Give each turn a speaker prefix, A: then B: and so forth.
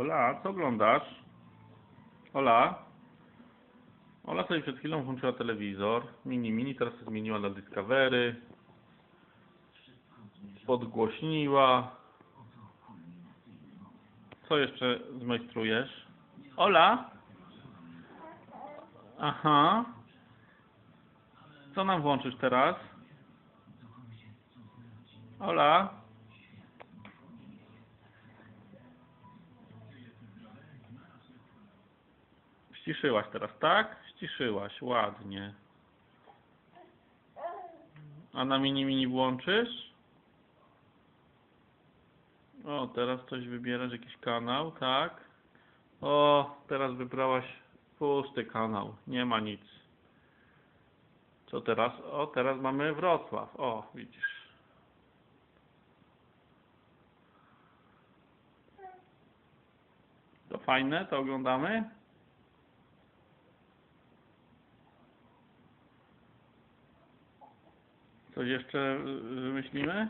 A: Ola, co oglądasz? Ola? Ola sobie przed chwilą włączyła telewizor. Mini, mini, teraz się zmieniła na Discovery. Podgłośniła. Co jeszcze zmajstrujesz? Ola? Aha. Co nam włączysz teraz? Ola? Ściszyłaś teraz, tak? Ściszyłaś, ładnie. A na mini mini włączysz? O, teraz coś wybierasz, jakiś kanał, tak? O, teraz wybrałaś pusty kanał, nie ma nic. Co teraz? O, teraz mamy Wrocław, o, widzisz. To fajne, to oglądamy? Coś jeszcze y, wymyślimy?